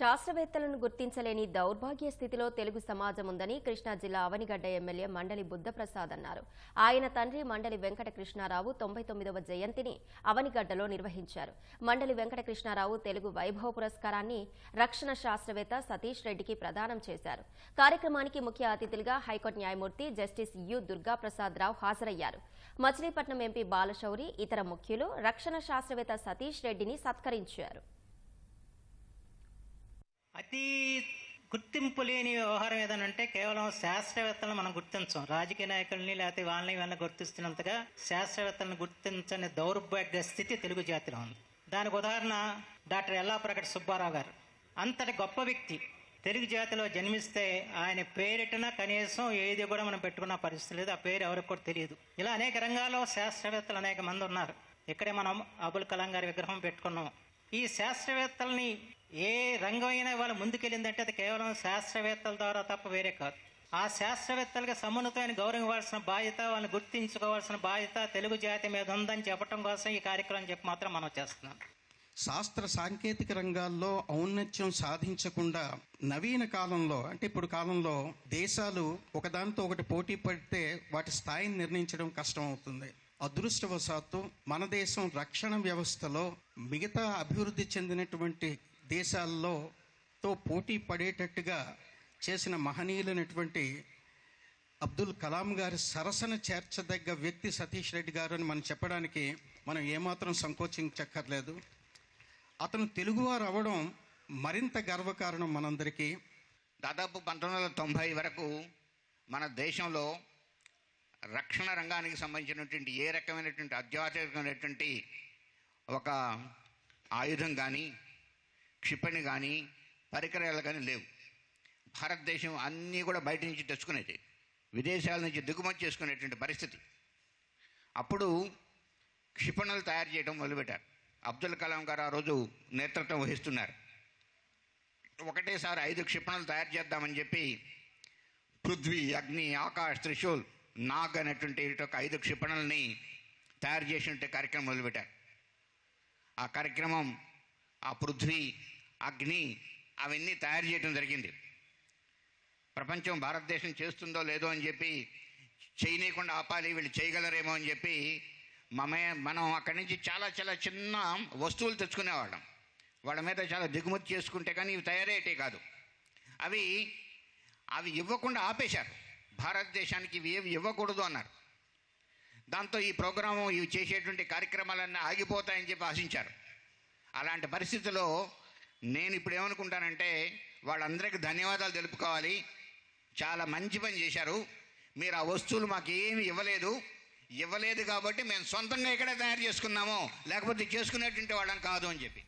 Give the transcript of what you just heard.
శాస్త్రవేత్తలను గుర్తించలేని దౌర్భాగ్య స్థితిలో తెలుగు సమాజం ఉందని కృష్ణా జిల్లా అవనిగడ్డ ఎమ్మెల్యే మండలి బుద్ధప్రసాద్ అన్నారు. ఆయన తండ్రి మండలి వెంకటకృష్ణారావు తొంభై తొమ్మిదవ జయంతిని అవనిగడ్డలో నిర్వహించారు. మండలి వెంకటకృష్ణారావు తెలుగు వైభవ పురస్కారాన్ని రక్షణ శాస్త్రవేత్త సతీష్ రెడ్డికి ప్రదానం చేశారు. కార్యక్రమానికి ముఖ్య అతిథులుగా హైకోర్టు న్యాయమూర్తి జస్టిస్ యు దుర్గాప్రసాద్ రావు హాజరయ్యారు. మచిలీపట్నం ఎంపీ బాలశౌరి ఇతర ముఖ్యులు రక్షణ శాస్త్రవేత్త సతీష్ రెడ్డిని సత్కరించారు. అతి గుర్తింపు లేని వ్యవహారం ఏదనంటే కేవలం శాస్త్రవేత్తలను మనం గుర్తించం. రాజకీయ నాయకుల్ని లేకపోతే వాళ్ళని వాళ్ళని గుర్తిస్తున్నంతగా శాస్త్రవేత్తలను గుర్తించని దౌర్భాగ్య స్థితి తెలుగు జాతిలో ఉంది. దానికి ఉదాహరణ డాక్టర్ ఎల్లాప్రగట్ సుబ్బారావు గారు. అంతటి గొప్ప వ్యక్తి తెలుగు జాతిలో జన్మిస్తే ఆయన పేరిటిన కనీసం ఏది కూడా మనం పెట్టుకున్న పరిస్థితి లేదు. ఆ పేరు ఎవరికి కూడా తెలియదు. ఇలా అనేక రంగాల్లో శాస్త్రవేత్తలు అనేక మంది ఉన్నారు. ఇక్కడే మనం అబుల్ కలాం గారి విగ్రహం పెట్టుకున్నాం. ఈ శాస్త్రవేత్తల్ని ఏ రంగం అయినా ఇవాళ ముందుకెళ్ళిందంటే అది కేవలం శాస్త్రవేత్తల ద్వారా తప్ప వేరే కాదు. ఆ శాస్త్రవేత్తలకు సమున్నతమైన గౌరవం ఇవ్వాల్సిన బాధ్యత వాళ్ళని గుర్తించుకోవాల్సిన బాధ్యత తెలుగు జాతి మీద ఉందని చెప్పడం కోసం ఈ కార్యక్రమం చెప్పి మాత్రం మనం చేస్తున్నాం. శాస్త్ర సాంకేతిక రంగాల్లో ఔన్నత్యం సాధించకుండా నవీన కాలంలో అంటే ఇప్పుడు కాలంలో దేశాలు ఒకదానితో ఒకటి పోటీ పడితే వాటి స్థాయిని నిర్ణయించడం కష్టం అవుతుంది అదృష్టవశాత్తు మన దేశం రక్షణ వ్యవస్థలో మిగతా అభివృద్ధి చెందినటువంటి దేశాల్లో తో పోటీ పడేటట్టుగా చేసిన మహనీయులైనటువంటి అబ్దుల్ కలాం గారి సరసన చేర్చదగ్గ వ్యక్తి సతీష్ రెడ్డి గారు అని మనం చెప్పడానికి మనం ఏమాత్రం సంకోచించక్కర్లేదు. అతను తెలుగువారు అవ్వడం మరింత గర్వకారణం మనందరికీ. దాదాపు పంతొమ్మిది వందల తొంభై వరకు మన దేశంలో రక్షణ రంగానికి సంబంధించినటువంటి ఏ రకమైనటువంటి అత్యాధునికమైనటువంటి ఒక ఆయుధం కానీ క్షిపణి కానీ పరికరాలు కానీ లేవు. భారతదేశం అన్నీ కూడా బయట నుంచి తెచ్చుకునేది విదేశాల నుంచి దిగుమతి చేసుకునేటువంటి పరిస్థితి. అప్పుడు క్షిపణులు తయారు చేయడం మొదలుపెట్టారు. అబ్దుల్ కలాం గారు ఆ రోజు నేతృత్వం వహిస్తున్నారు. ఒకటేసారి ఐదు క్షిపణులు తయారు చేద్దామని చెప్పి పృథ్వీ అగ్ని ఆకాష్ త్రిశూల్ నాగ్ అనేటువంటి ఒక ఐదు క్షిపణుల్ని తయారు చేసినట్టు కార్యక్రమం మొదలుపెట్టారు. ఆ కార్యక్రమం ఆ పృథ్వీ అగ్ని అవన్నీ తయారు చేయడం జరిగింది. ప్రపంచం భారతదేశం చేస్తుందో లేదో అని చెప్పి చేయనీయకుండా ఆపాలి వీళ్ళు చేయగలరేమో అని చెప్పి మమే మనం అక్కడి నుంచి చాలా చాలా చిన్న వస్తువులు తెచ్చుకునేవాళ్ళం. వాళ్ళ మీద చాలా దిగుమతి చేసుకుంటే కానీ ఇవి తయారయ్యేటే కాదు. అవి అవి ఇవ్వకుండా ఆపేశారు. భారతదేశానికి ఇవి ఏవి ఇవ్వకూడదు అన్నారు. దాంతో ఈ ప్రోగ్రాము ఇవి చేసేటువంటి కార్యక్రమాలన్నీ ఆగిపోతాయని చెప్పి ఆశించారు. అలాంటి పరిస్థితుల్లో నేను ఇప్పుడు ఏమనుకుంటానంటే వాళ్ళందరికీ ధన్యవాదాలు తెలుపుకోవాలి. చాలా మంచి పని చేశారు. మీరు ఆ వస్తువులు మాకు ఏమి ఇవ్వలేదు. ఇవ్వలేదు కాబట్టి మేము సొంతంగా ఇక్కడే తయారు చేసుకున్నాము. లేకపోతే చేసుకునేటువంటి వాళ్ళం కాదు అని చెప్పి.